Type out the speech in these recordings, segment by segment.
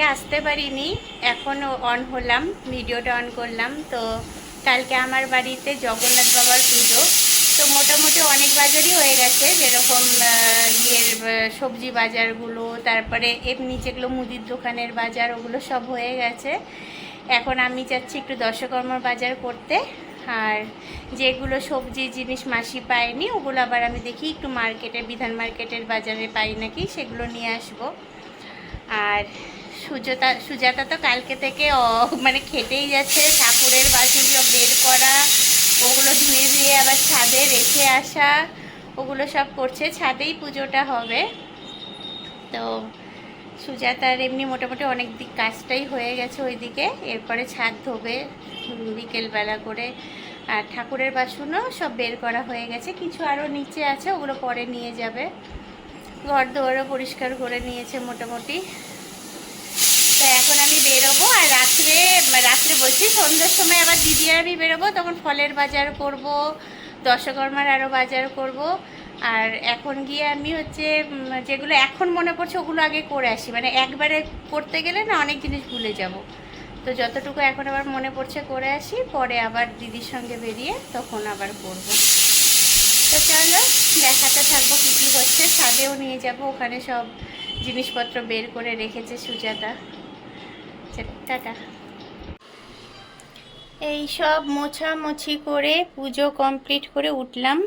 কালকে আসতে পারিনি, এখন অন হলাম ভিডিওটা অন করলাম। তো কালকে আমার বাড়িতে জগন্নাথ বাবার পুজো। তো মোটামুটি অনেক বাজারই হয়ে গেছে, যেরকম ইয়ের সবজি বাজারগুলো, তারপরে এমনি যেগুলো মুদির দোকানের বাজার, ওগুলো সব হয়ে গেছে। এখন আমি যাচ্ছি একটু দশকর্মার বাজার করতে। আর যেগুলো সবজি জিনিস মাসি পায়নি, ওগুলো আবার আমি দেখি একটু মার্কেটে বিধান মার্কেটের বাজারে পাই নাকি, সেগুলো নিয়ে আসব। আর সুজাতা সুজাতা তো কালকে থেকে মানে খেটেই যাচ্ছে, ঠাকুরের বাসুলিও বের করা, ওগুলো ধুয়ে ধুয়ে আবার ছাদে রেখে আসা, ওগুলো সব করছে, ছাদেই পুজোটা হবে। তো সুজাতার এমনি মোটামুটি অনেক দিক কাজটাই হয়ে গেছে ওইদিকে, এরপরে ছাদ ধোবে, বিকেলবেলা করে, আর ঠাকুরের বাসনও সব বের করা হয়ে গেছে, কিছু আরও নিচে আছে, ওগুলো পরে নিয়ে যাবে। ঘর দুয়ারও পরিষ্কার করে নিয়েছে মোটামুটি। আমি বেরোবো আর রাত্রে রাত্রে বলছি সন্ধ্যের সময় আবার দিদি আর আমি বেরোবো, তখন ফলের বাজার করব, দশকর্মার আরও বাজার করব। আর এখন গিয়ে আমি হচ্ছে যেগুলো এখন মনে পড়ছে ওগুলো আগে করে আসি। মানে একবারে করতে গেলে না অনেক জিনিস ভুলে যাব। তো যতটুকু এখন আবার মনে পড়ছে করে আসি, পরে আবার দিদির সঙ্গে বেরিয়ে তখন আবার করব। তো চলো, দেখাতে থাকব কী কী হচ্ছে। ছাদেও নিয়ে যাব, ওখানে সব জিনিসপত্র বের করে রেখেছে সুজাতা। আচ্ছা, টাটা। এই সব মোছামুছি করে পুজো কমপ্লিট করে উঠলাম।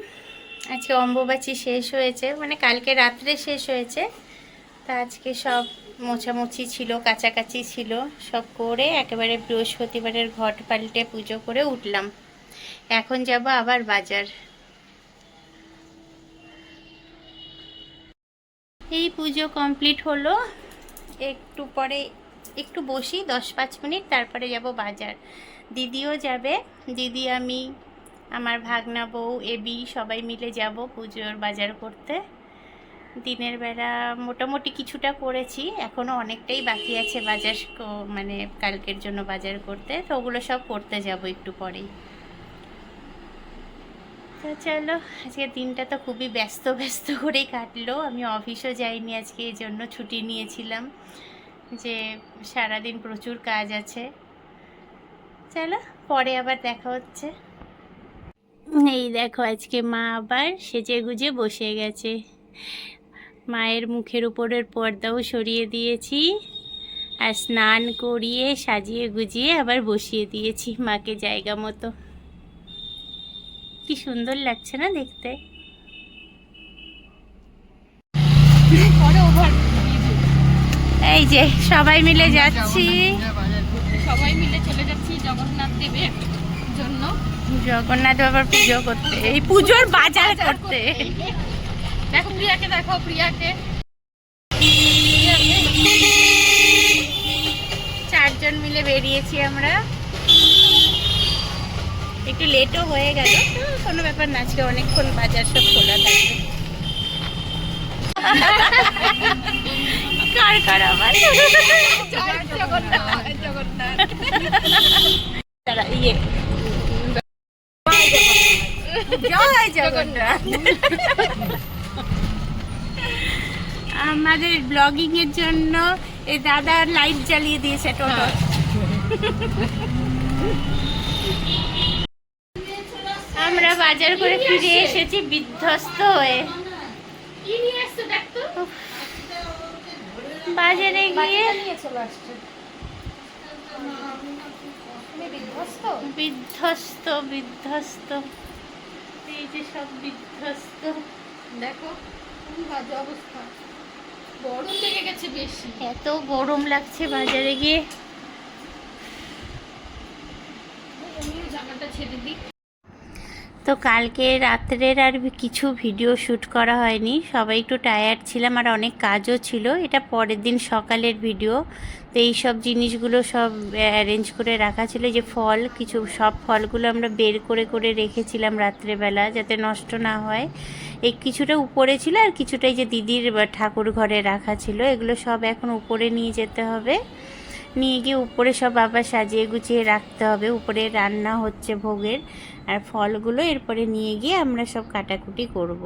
আজকে অম্বুবাচী শেষ হয়েছে মানে কালকে রাত্রে শেষ হয়েছে। তা আজকে সব মোছামুছি ছিল কাছাকাছি ছিল সব করে একেবারে বৃহস্পতিবারের ঘট পাল্টে পুজো করে উঠলাম। এখন যাব আবার বাজার। এই পুজো কমপ্লিট হলো একটু পরে একটু বসি, দশ পাঁচ মিনিট, তারপরে যাব বাজার। দিদিও যাবে। দিদি, আমি, আমার ভাগনা বউ, এবি, সবাই মিলে যাব পুজোর বাজার করতে। দিনের বেলা মোটামুটি কিছুটা করেছি এখনও অনেকটাই বাকি আছে বাজার মানে কালকের জন্য বাজার করতে, তো ওগুলো সব করতে যাব একটু পরেই। তো চলো আজকে দিনটা তো খুবই ব্যস্ত ব্যস্ত করেই কাটলো। আমি অফিসও যাইনি আজকে এই জন্য ছুটি নিয়েছিলাম। যে সারাদিন প্রচুর কাজ আছে। চলো, পরে আবার দেখা হচ্ছে। এই দেখো, আজকে মা আবার সেজে গুজে বসে গেছে। মায়ের মুখের উপরের পর্দাও সরিয়ে দিয়েছি আর স্নান করিয়ে, সাজিয়ে গুজিয়ে আবার বসিয়ে দিয়েছি মাকে জায়গা মতো। কি সুন্দর লাগছে না দেখতে? এই যে সবাই মিলে যাচ্ছি। সবাই মিলে চলে যাচ্ছি জগন্নাথ দেবের জন্য। জগন্নাথ বাবার পুজো করতে। এই পুজোর বাজার করতে। দেখো প্রিয়াকে দেখো প্রিয়াকে। চারজন মিলে বেরিয়েছি আমরা। একটু লেটও হয়ে গেল। কোনো ব্যাপার না আজকে অনেকক্ষণ বাজার সব খোলা থাকবে। কার কার দাঁড়া, ইয়ে। জয় জগন্নাথ। আমাদের ব্লগিং এর জন্য এই দাদা লাইট জ্বালিয়ে দিয়েছে টোটো। আমরা বাজার করে ফিরে এসেছি বিধ্বস্ত হয়ে কি নিয়ে এসছো দেখ তো বাজারে গিয়ে নিয়ে চলে আসছে। বিধ্বস্ত? বিধ্বস্ত বিধ্বস্ত। এই যে সব বিধ্বস্ত। দেখো বাজে অবস্থা। গরম লেগে গেছে বেশি। এত গরম লাগছে বাজারে গিয়ে। জামাটা ছেড়ে দিই। তো কালকে রাত্রের আর কিছু ভিডিও শ্যুট করা হয়নি। সবাই একটু টায়ার্ড ছিলাম আর অনেক কাজও ছিল। এটা পরের দিন সকালের ভিডিও তো এই সব জিনিসগুলো সব অ্যারেঞ্জ করে রাখা ছিল যে ফল, কিছু সব ফলগুলো আমরা বের করে করে রেখেছিলাম রাত্রেবেলা যাতে নষ্ট না হয়। এই কিছুটা উপরে ছিল আর কিছুটাই যে দিদির ঠাকুর ঘরে রাখা ছিল, এগুলো সব এখন উপরে নিয়ে যেতে হবে। নিয়ে গিয়ে উপরে সব আবার সাজিয়ে গুছিয়ে রাখতে হবে। উপরে রান্না হচ্ছে ভোগের আর ফলগুলো, এরপরে নিয়ে গিয়ে আমরা সব কাটাকুটি করব।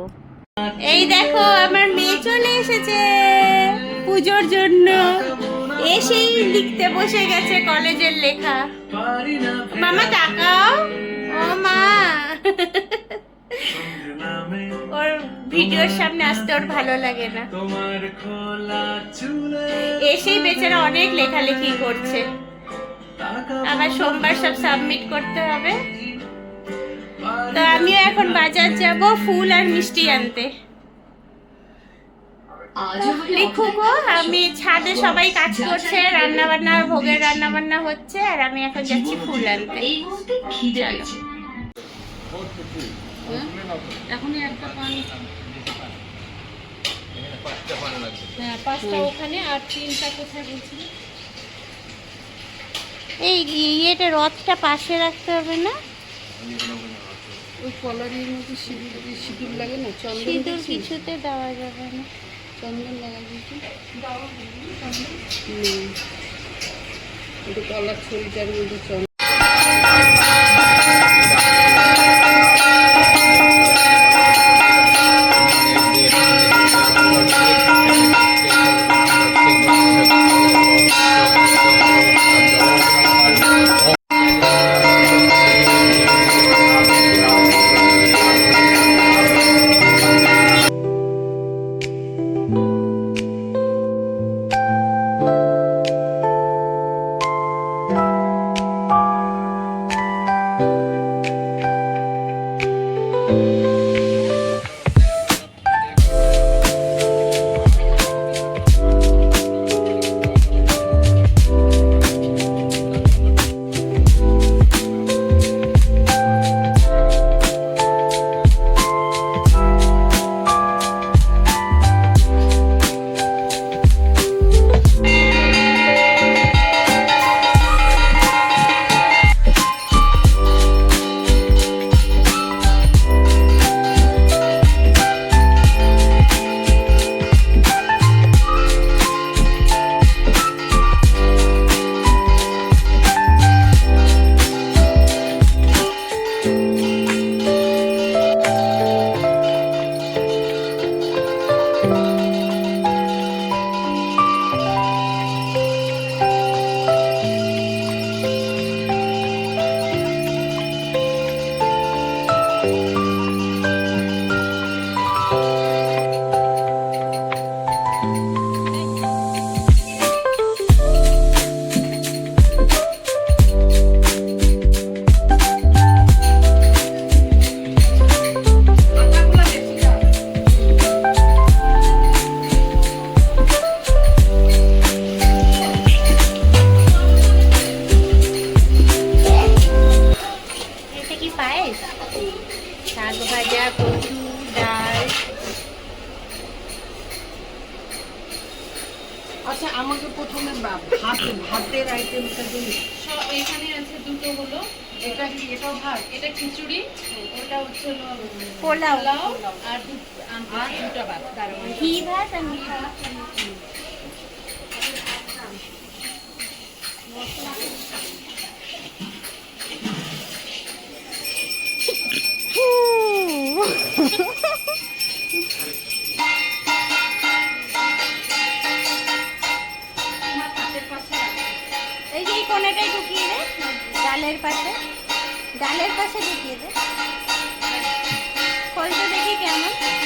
এই দেখো, আমার মেয়ে চলে এসেছে পুজোর জন্য। এসেই লিখতে বসে গেছে কলেজের লেখা। মামা, তাকাও। ও মা। ওর ভিডিওর সামনে আসতে ওর ভালো লাগে না। তোমার খোলা চুলে এসেই বেচারা অনেক লেখালেখি করছে। আবার সোমবার সব সাবমিট করতে হবে। তো আমিও এখন বাজার যাব ফুল আর মিষ্টি আনতে। লিখুক ও, আমি ছাদে সবাই কাজ করছে রান্না বান্না ভোগের রান্না বান্না হচ্ছে আর আমি এখন যাচ্ছি ফুল আনতে। এই মুহূর্তে খিদে এখনই একটা পান। হ্যাঁ পাঁচটা ওখানে আর তিনটা কোথায় বলছিলি? এই ইয়েটা রথটা পাশে রাখতে হবে না? ওই কলারির মধ্যে সিঁদুর সিঁদুর লাগে না? চন্দন সিঁদুর কিছুতে দেওয়া যাবে না। চন্দন লাগা দিয়েছি একটু কলার ছড়িটার মধ্যে চন্দন এটা কি এটা ভাত? এটা খিচুড়ি ওটা হচ্ছে পোলাও। আর দুটো ভাত ঘি ভাত আর মিষ্টি এই ডালের পাশে। ডালের পাশে ঢুকিয়ে দে। ফলটা দেখি কেমন।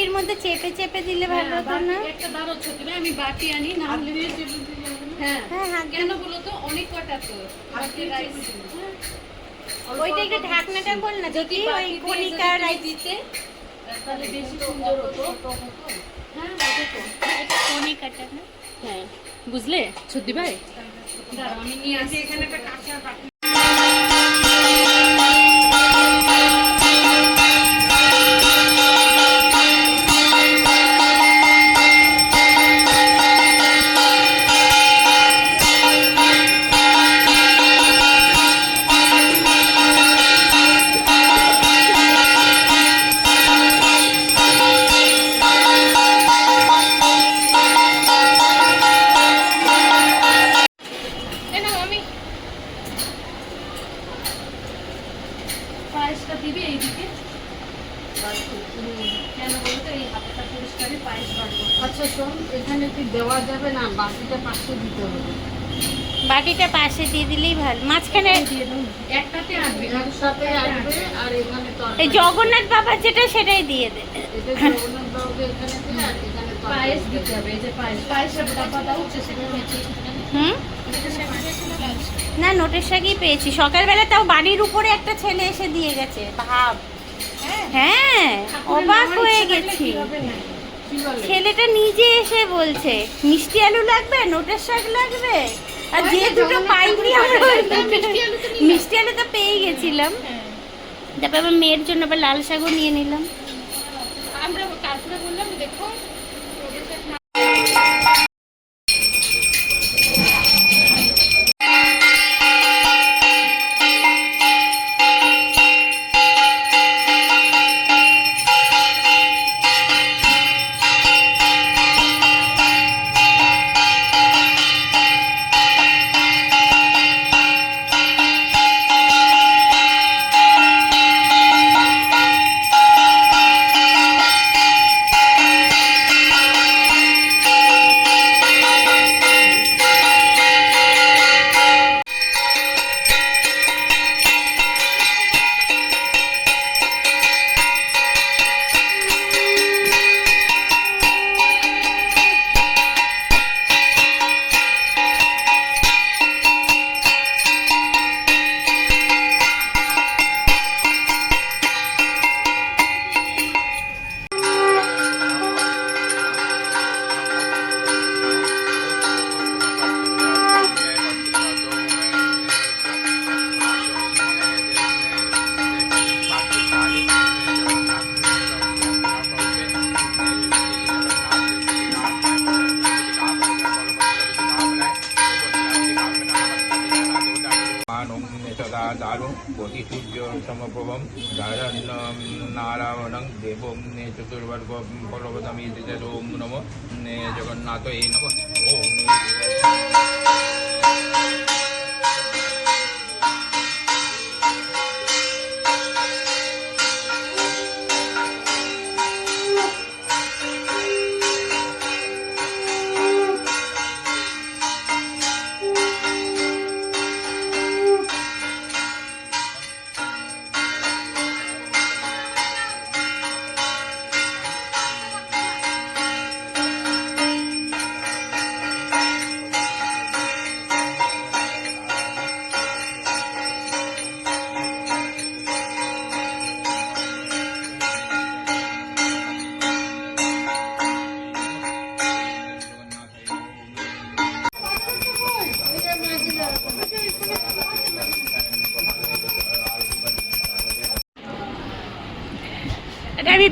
বাটির মধ্যে চেপে চেপে দিলে ভালো হতো না? একটা দাঁড়ো ছোট আমি বাটি আনি না হলে হ্যাঁ। হ্যাঁ কেন বলো তো? অনেক কটা তো। বাটি রাইস ওইটা একটু ঢাকনাটা খোল না যদি ওই কণিকা রাইস দিতে তাহলে বেশি সুন্দর হতো। হ্যাঁ হবে তো এটা কণিকাটা না? হ্যাঁ। বুঝলে? সত্যি ভাই? দাঁড়াও আমি নিয়ে আসি এখানে একটা কাঁচা বাটি বাকিটা পাশে দিতে হবে। বাটিটা পাশে দিয়ে দিলেই ভালো। মাঝখানে একটাতে আসবে একসাথে আসবে আর এখানে তো এই জগন্নাথ বাবা যেটা সেটাই দিয়ে দে। এটা জগন্নাথ বাবুকে এখানে দিয়ে আর এখানে পায়েস দিতে হবে এই যে পায়েস। পায়েসের ডাব্বা দাও হুম? না নোটের শাকই পেয়েছি। সকালবেলা তাও বাড়ির উপরে একটা ছেলে এসে দিয়ে গেছে। ভাব। হ্যাঁ। অবাক হয়ে গেছি। ছেলেটা নিজে এসে বলছে মিষ্টি আলু লাগবে? নোটের শাক লাগবে? আর যে দুটো পাইনি মিষ্টি আলু তো পেয়ে গেছিলাম। তারপর আবার মেয়ের জন্য আবার লাল শাকও নিয়ে নিলাম। আমরা তারপরে বললাম দেখো दारु कोटिशुभ्योत्तमप्रभं धरन्नं नारायण देव ने चतुर्वर्ग फलवदमिति ओम नमो। ने जगन्नाथ नम। ओम।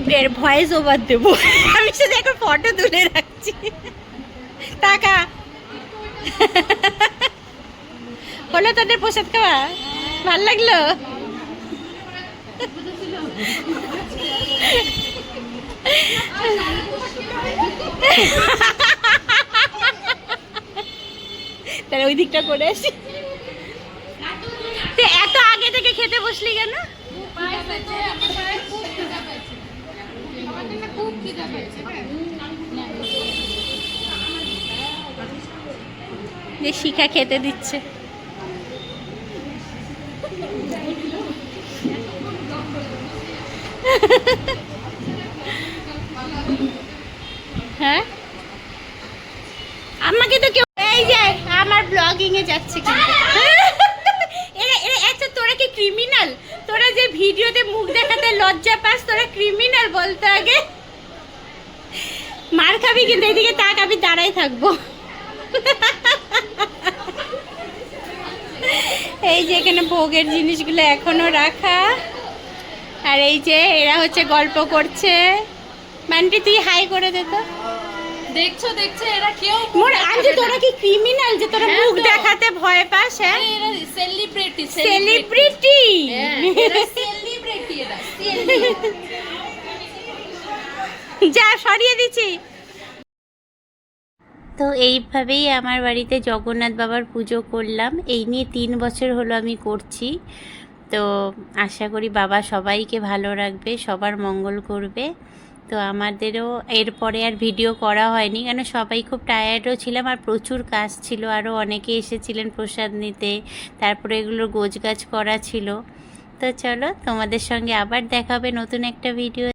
ভয়েস ওভার দেবো। আমি শুধু এখন ফটো তুলে রাখছি। টাকা। হলো তোদের প্রসাদ খাওয়া? ভালো লাগল? তাহলে ওই দিকটা করে আসি। এত আগে থেকে খেতে বসলি কেন? যে শিখা খেতে দিচ্ছে। হ্যাঁ? আমাকে তো কেউ এই যে, আমার ব্লগিং এ যাচ্ছে কিন্তু এরা এরা এত তোরা কি ক্রিমিনাল তোরা যে ভিডিওতে মুখ দেখাতে লজ্জা পাস তোরা ক্রিমিনাল বলতে আগে খাবি কিন্তু এদিকে তাক আমি দাঁড়াই থাকব। এই যে এখানে ভোগের জিনিসগুলো এখনও রাখা। আর এই যে এরা হচ্ছে গল্প করছে। মান্টি তুই হাই করে দে তো। দেখছ দেখছ এরা কেউ মোর আনছে তোরা কি ক্রিমিনাল যে তোরা হ্যাঁ মুখ দেখাতে ভয় পাস হ্যাঁ? এরা সেলিব্রিটি সেলিব্রিটি সেলিব্রিটি এরা যা সরিয়ে দিচ্ছি। তো এইভাবেই আমার বাড়িতে জগন্নাথ বাবার পুজো করলাম। এই নিয়ে তিন বছর হলো আমি করছি। তো আশা করি বাবা সবাইকে ভালো রাখবে, সবার মঙ্গল করবে। তো আমাদেরও এরপরে আর ভিডিও করা হয়নি, কেন সবাই খুব টায়ার্ডও ছিলাম আর প্রচুর কাজ ছিল। আরও অনেকে এসেছিলেন প্রসাদ নিতে, তারপরে এগুলো গোছগাছ করা ছিল। তো চলো তোমাদের সঙ্গে আবার দেখাবে নতুন একটা ভিডিও